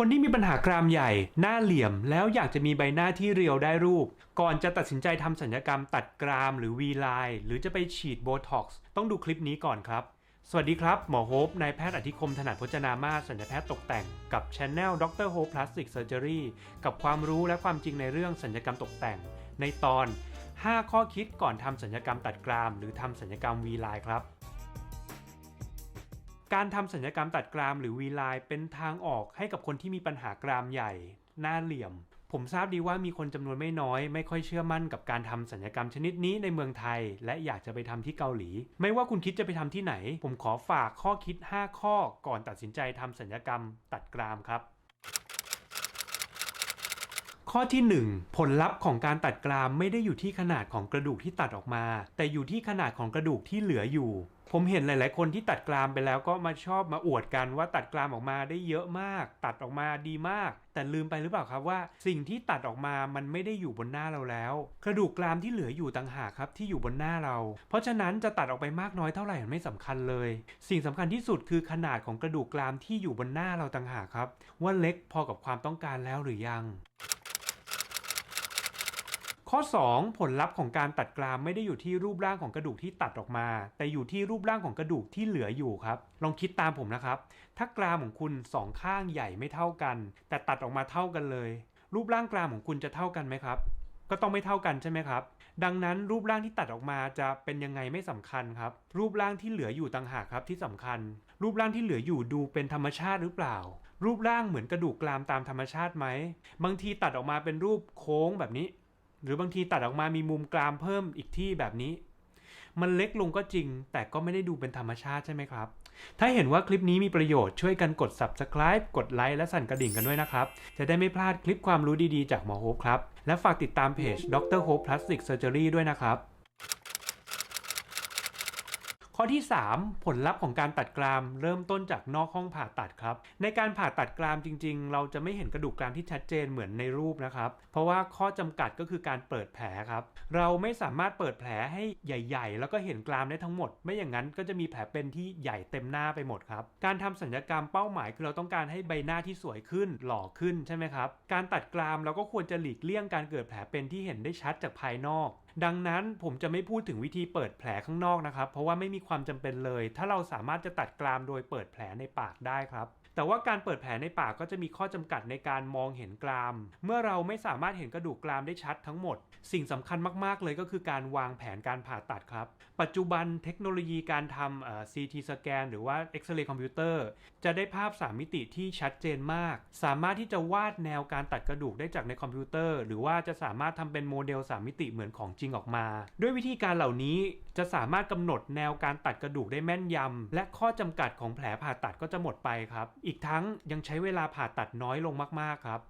คนที่มีปัญหากรามใหญ่ หน้าเหลี่ยม แล้วอยากจะมีใบหน้าที่เรียวได้รูป ก่อนจะตัดสินใจทำสัญญกรรมตัดกรามหรือวีไลน์หรือจะไปฉีดโบท็อกซ์ต้องดูคลิปนี้ก่อนครับ สวัสดีครับ หมอโฮปนายแพทย์อธิคมถนัดพจนามาสัญญแพทย์ตกแต่งกับช anel ดรโฮปพลาสติกเซอร์เจอรี่กับความรู้และความจริงในเรื่องสัญญกรรมตกแต่ง ในตอน 5 ข้อคิดก่อนทำสัญญกรรมตัดกราม หรือทำสัญญกรรมวีไลน์ครับ การทำสัญญกรรมตัดกรามหรือวีไลน์เป็นทางออกให้กับคนที่มีปัญหากรามใหญ่ หน้าเหลี่ยม ผมทราบดีว่ามีคนจำนวนไม่น้อย ไม่ค่อยเชื่อมั่นกับการทำสัญญกรรมชนิดนี้ในเมืองไทย และอยากจะไปทำที่เกาหลี ไม่ว่าคุณคิดจะไปทำที่ไหน ผมขอฝากข้อคิด 5 ข้อก่อนตัดสินใจทำสัญญกรรมตัดกรามครับข้อที่ 1 ผลลัพธ์ของการตัดกรามไม่ได้อยู่ที่ขนาดของกระดูกที่ตัดออกมา แต่อยู่ที่ขนาดของกระดูกที่เหลืออยู่ ผมเห็นหลาย ๆ คนที่ตัดกรามไปแล้วก็มาชอบมาอวดกันว่าตัดกรามออกมาได้เยอะมาก ตัดออกมาดีมาก แต่ลืมไปหรือเปล่าครับว่า สิ่งที่ตัดออกมามันไม่ได้อยู่บนหน้าเราแล้ว กระดูกกรามที่เหลืออยู่ต่างหากครับที่อยู่บนหน้าเรา เพราะฉะนั้นจะตัดออกไปมากน้อยเท่าไหร่มันไม่สำคัญเลย สิ่งสำคัญที่สุดคือขนาดของกระดูกกรามที่อยู่บนหน้าเราต่างหากครับ ว่าเล็กพอกับความต้องการแล้วหรือยัง ข้อ 2 ผลลัพธ์ของการตัดกรามไม่ได้อยู่ที่รูปร่างของกระดูกที่ตัดออกมา แต่อยู่ที่รูปร่างของกระดูกที่เหลืออยู่ครับ ลองคิดตามผมนะครับ ถ้ากรามของคุณสองข้างใหญ่ไม่เท่ากัน แต่ตัดออกมาเท่ากันเลย รูปร่างกรามของคุณจะเท่ากันไหมครับ ก็ต้องไม่เท่ากันใช่ไหมครับ ดังนั้นรูปร่างที่ตัดออกมาจะเป็นยังไงไม่สำคัญครับ รูปร่างที่เหลืออยู่ต่างหากครับที่สำคัญ รูปร่างที่เหลืออยู่ดูเป็นธรรมชาติหรือเปล่า รูปร่างเหมือนกระดูกกรามตามธรรมชาติไหม บางทีตัดออกมาเป็นรูปโค้งแบบนี้ หรือบางทีตัดออกมามีมุมกรามเพิ่มอีกที่แบบนี้ มันเล็กลงก็จริง แต่ก็ไม่ได้ดูเป็นธรรมชาติใช่ไหมครับ ถ้าเห็นว่าคลิปนี้มีประโยชน์ช่วยกันกด subscribe กดไลค์และสั่นกระดิ่งกันด้วยนะครับ จะได้ไม่พลาดคลิปความรู้ดีๆจากหมอโฮปครับ และฝากติดตามเพจ Dr. Hope Plastic Surgery ด้วยนะครับ ข้อที่ 3 ผลลัพธ์ของการตัดกราม เริ่มต้นจากนอกห้องผ่าตัดครับ ในการผ่าตัดกรามจริง ๆ เราจะไม่เห็นกระดูกกรามที่ชัดเจนเหมือนในรูปนะครับ เพราะว่าข้อจำกัดก็คือการเปิดแผลครับ เราไม่สามารถเปิดแผลให้ใหญ่ ๆ แล้วก็เห็นกรามได้ทั้งหมด ไม่อย่างนั้นก็จะมีแผลเป็นที่ใหญ่เต็มหน้าไปหมดครับ การทำสัญญกรรมเป้าหมายคือเราต้องการให้ใบหน้าที่สวยขึ้นหล่อขึ้นใช่ไหมครับ การตัดกรามเราก็ควรจะหลีกเลี่ยงการเกิดแผลเป็นที่เห็นได้ชัดจากภายนอก ดังนั้นผมจะไม่พูดถึงวิธีเปิดแผลข้างนอกนะครับ เพราะว่าไม่มีความจำเป็นเลย ถ้าเราสามารถจะตัดกรามโดยเปิดแผลในปากได้ครับ แต่ว่าการเปิดแผลในปากก็จะมีข้อจำกัดในการมองเห็นกราม เมื่อเราไม่สามารถเห็นกระดูกกรามได้ชัดทั้งหมด สิ่งสำคัญมาก ๆ เลยก็คือการวางแผนการผ่าตัดครับ ปัจจุบันเทคโนโลยีการทำเอ่อ CT สแกนหรือว่าเอ็กซเรย์คอมพิวเตอร์จะได้ภาพ 3 มิติที่ชัดเจนมาก สามารถที่จะวาดแนวการตัดกระดูกได้จากในคอมพิวเตอร์ หรือว่าจะสามารถทำเป็นโมเดล 3 มิติเหมือนของจริงออกมา ด้วยวิธีการเหล่านี้จะสามารถกำหนดแนวการตัดกระดูกได้แม่นยำและข้อจำกัดของแผลผ่าตัดก็จะหมดไปครับอีกทั้งยังใช้เวลาผ่าตัดน้อยลงมากๆครับ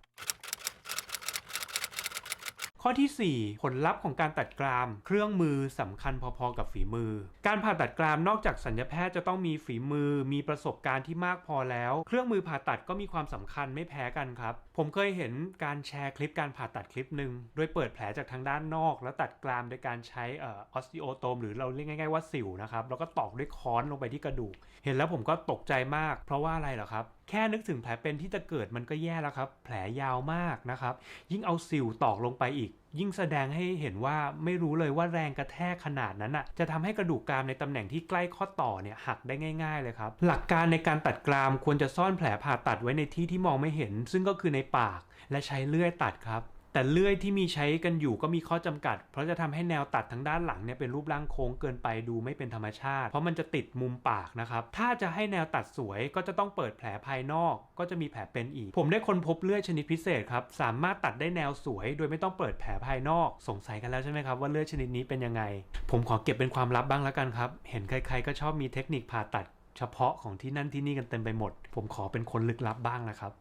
ข้อที่ 4 ผลลัพธ์ของการตัดกราม เครื่องมือสำคัญพอๆกับฝีมือ การผ่าตัดกรามนอกจากสัญญแพทย์จะต้องมีฝีมือ มีประสบการณ์ที่มากพอแล้ว เครื่องมือผ่าตัดก็มีความสำคัญไม่แพ้กันครับ ผมเคยเห็นการแชร์คลิปการผ่าตัดคลิปหนึ่งโดยเปิดแผลจากทางด้านนอก แล้วตัดกรามโดยการใช้เออสติโอโตมหรือเราเรียกง่ายๆว่าสิวนะครับแล้วก็ตอกด้วยค้อนลงไปที่กระดูก เห็นแล้วผมก็ตกใจมาก เพราะว่าอะไรเหรอครับ แค่นึกถึงแผลเป็นที่จะเกิดมันก็แย่แล้วครับ แผลยาวมากนะครับ ยิ่งเอาสิวตอกลงไปอีก ยิ่งแสดงให้เห็นว่าไม่รู้เลยว่าแรงกระแทกขนาดนั้นอะจะทำให้กระดูกกรามในตำแหน่งที่ใกล้ข้อต่อเนี่ยหักได้ง่าย ๆเลยครับ หลักการในการตัดกรามควรจะซ่อนแผลผ่าตัดไว้ในที่ที่มองไม่เห็น ซึ่งก็คือในปาก และใช้เลื่อยตัดครับ แต่เลื่อยที่มีใช้กันอยู่ก็มีข้อจำกัด เพราะจะทำให้แนวตัดทางด้านหลังเนี่ยเป็นรูปร่างโค้งเกินไปดูไม่เป็นธรรมชาติ เพราะมันจะติดมุมปากนะครับ ถ้าจะให้แนวตัดสวยก็จะต้องเปิดแผลภายนอก ก็จะมีแผลเป็นอีก ผมได้คนพบเลื่อยชนิดพิเศษครับ สามารถตัดได้แนวสวย โดยไม่ต้องเปิดแผลภายนอก สงสัยกันแล้วใช่ไหมครับว่าเลื่อยชนิดนี้เป็นยังไง ผมขอเก็บเป็นความลับบ้างแล้วกันครับ เห็นใคร ๆ ก็ชอบมีเทคนิคผ่าตัด เฉพาะของที่นั่นที่นี่กันเต็มไปหมด ผมขอเป็นคนลึกลับบ้างนะครับ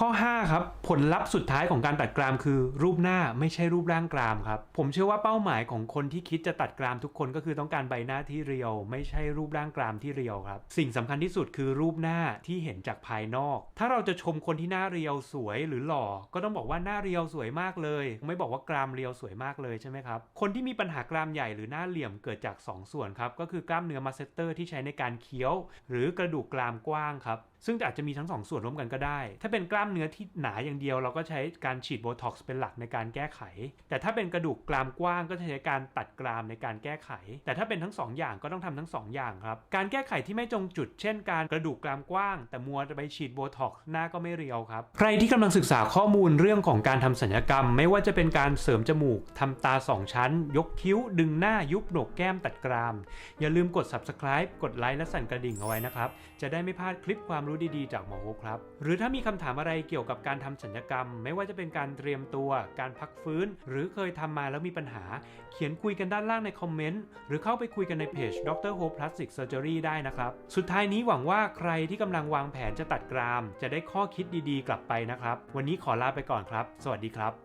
ข้อ 5 ครับ ผลลัพธ์สุดท้ายของการตัดกรามคือรูปหน้าไม่ใช่รูปร่างกรามครับ ผมเชื่อว่าเป้าหมายของคนที่คิดจะตัดกรามทุกคนก็คือต้องการใบหน้าที่เรียว ไม่ใช่รูปร่างกรามที่เรียวครับ สิ่งสำคัญที่สุดคือรูปหน้าที่เห็นจากภายนอก ถ้าเราจะชมคนที่หน้าเรียวสวยหรือหล่อ ก็ต้องบอกว่าหน้าเรียวสวยมากเลย ไม่บอกว่ากรามเรียวสวยมากเลยใช่ไหมครับ คนที่มีปัญหากรามใหญ่หรือหน้าเหลี่ยมเกิดจาก 2 ส่วนครับ ก็คือกล้ามเนื้อมาสเตอร์ที่ใช้ในการเคี้ยว หรือกระดูกกรามกว้างครับ ซึ่งอาจจะมีทั้งสองส่วนร่วมกันก็ได้ ถ้าเป็นกล้ามเนื้อที่หนาอย่างเดียว เราก็ใช้การฉีดโบท็อกซ์เป็นหลักในการแก้ไข แต่ถ้าเป็นกระดูกกรามกว้างก็จะใช้การตัดกรามในการแก้ไข แต่ถ้าเป็นทั้งสองอย่างก็ต้องทำทั้งสองอย่างครับ การแก้ไขที่ไม่ตรงจุด เช่น การกระดูกกรามกว้าง แต่มัวจะไปฉีดโบท็อกซ์หน้าก็ไม่เรียวครับ ใครที่กำลังศึกษาข้อมูลเรื่องของการทำศัลยกรรม ไม่ว่าจะเป็นการเสริมจมูกทำตาสองชั้น ยกคิ้ว ดึงหน้ายุบโหนกแก้มตัดกราม อย่าลืมกด subscribe กดไลค์และสั่นกระดิ่งเอาไว้นะครับจะได้ไม่พลาดคลิปความรู้ดีๆ จากหมอโฮครับ หรือถ้ามีคำถามอะไรเกี่ยวกับการทำศัลยกรรม ไม่ว่าจะเป็นการเตรียมตัว การพักฟื้น หรือเคยทำมาแล้วมีปัญหา เขียนคุยกันด้านล่างในคอมเมนต์ หรือเข้าไปคุยกันในเพจ Dr. Hope Plastic Surgery ได้นะครับ สุดท้ายนี้หวังว่าใครที่กำลังวางแผนจะตัดกราม จะได้ข้อคิดดีๆ กลับไปนะครับ วันนี้ขอลาไปก่อนครับ สวัสดีครับ